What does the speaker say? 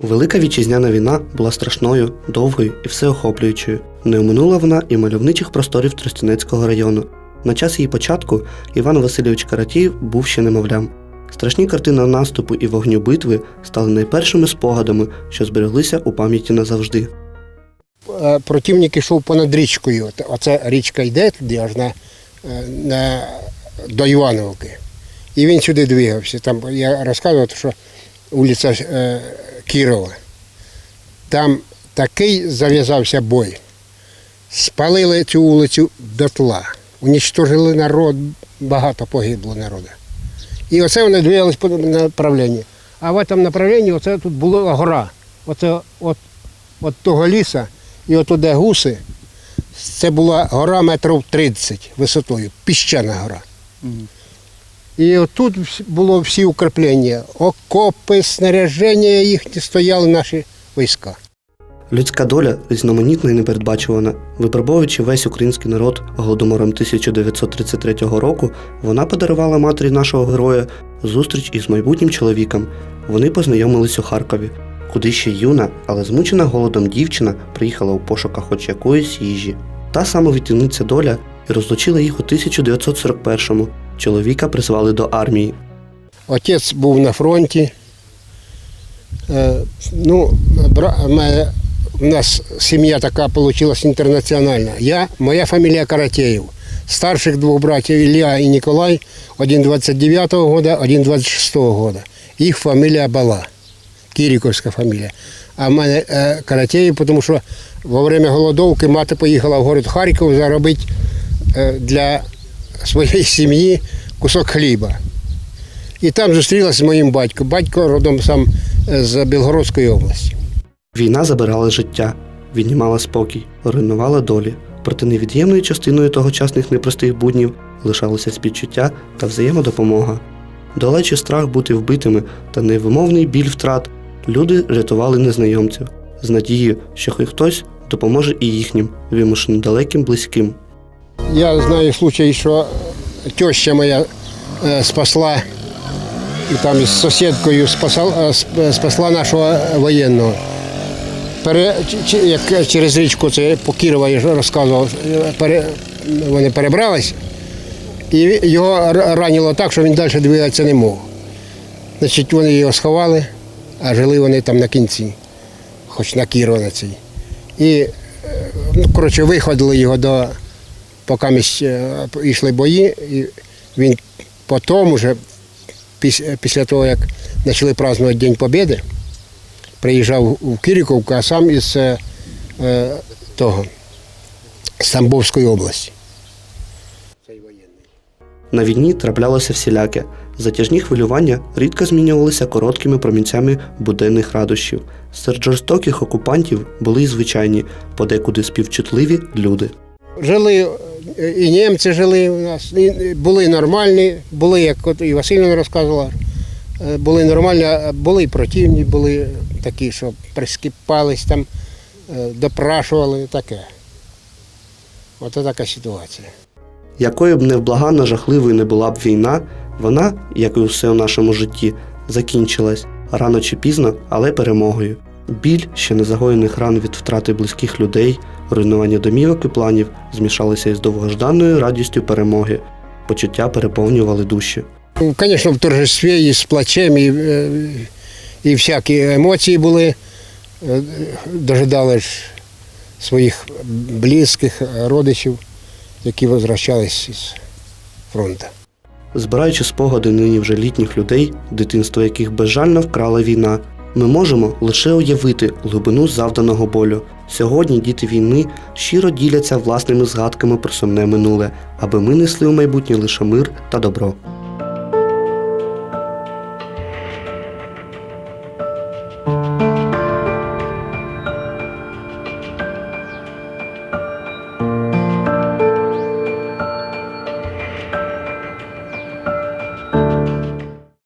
Велика вітчизняна війна була страшною, довгою і всеохоплюючою. Не оминула вона і мальовничих просторів Тростянецького району. На час її початку Іван Васильович Каратєєв був ще немовлям. Страшні картини наступу і вогню битви стали найпершими спогадами, що збереглися у пам'яті назавжди. Е, противник йшов понад річкою. Оце річка йде туди, аж на, е, на, до Івановки. І він сюди двигався. Там я розказував, що вулиця е, Кірова. Там такий зав'язався бой. Спалили цю вулицю дотла. Унічтожили народ, багато погибло народу. І оце вони двигались по направленню. А в цьому направленні оце тут була гора. Оце от, от того ліса і от де гуси, це була гора метрів 30 висотою, піщана гора. І отут було всі укріплення, окопи, снаряження їхні стояли наші війська. Людська доля різноманітна і непередбачувана. Випробовуючи весь український народ голодомором 1933 року, вона подарувала матері нашого героя зустріч із майбутнім чоловіком. Вони познайомились у Харкові, куди ще юна, але змучена голодом дівчина приїхала у пошуках хоч якоїсь їжі. Та самовідтягниця доля і розлучила їх у 1941-му. Чоловіка призвали до армії. Отець був на фронті. Е, ну, у нас сім'я така вийшла інтернаціональна. Я, моя фамілія Каратєєв. Старших двох братів Ілля і Ніколай, один 29-го года, один 26-го года. Їх фамілія Бала, Кіріковська фамілія. А в мене е, Каратєєв, тому що во время голодовки мати поїхала в город Харків заробити е, для своєї сім'ї кусок хліба. І там зустрілася з моїм батьком. Батько родом сам е, з Білгородської області. Війна забирала життя, віднімала спокій, руйнувала долі. Проте невід'ємною частиною тогочасних непростих буднів лишалося співчуття та взаємодопомога. Долечі страх бути вбитими та невимовний біль втрат, люди рятували незнайомців з надією, що хтось допоможе і їхнім, вимушеним далеким близьким. Я знаю случай, що теща моя е, спасла і там із сусідкою спасала, е, спасла нашого воєнного. Пере, як через річку це по Кірова розказував, е, пере, вони перебрались, і його ранило так, що він далі двигатися не мог. Значить, вони його сховали, а жили вони там на кінці, хоч на Кірова на цій. І, е, ну, коротше, виходили його до поки ми ще йшли бої, і він потім уже, піс- після того, як почали празднувати День Побєди, приїжджав у Кіріковку, а сам із е, е, того, з Тамбовської області. На війні траплялося всіляке. Затяжні хвилювання рідко змінювалися короткими промінцями буденних радощів. Серед жорстоких окупантів були й звичайні, подекуди співчутливі люди. Жили е, і німці жили у нас, і були нормальні, були, як от і Васильівна розказувала, е, були нормальні, а були і противні, були такі, що прискіпались там, е, допрашували, таке. Ото така ситуація. Якою б невблаганно жахливою не була б війна, вона, як і усе у нашому житті, закінчилась рано чи пізно, але перемогою. Біль ще незагоєних ран від втрати близьких людей, руйнування домівок і планів змішалися із довгожданною радістю перемоги. Почуття переповнювали душі. Звісно, в торжестві і з плачем, і, е, і всякі емоції були. Е, Дожидали своїх близьких, родичів, які возвращались із фронту. Збираючи спогади нині вже літніх людей, дитинство яких безжально вкрала війна, ми можемо лише уявити глибину завданого болю. Сьогодні діти війни щиро діляться власними згадками про сумне минуле, аби ми несли у майбутнє лише мир та добро.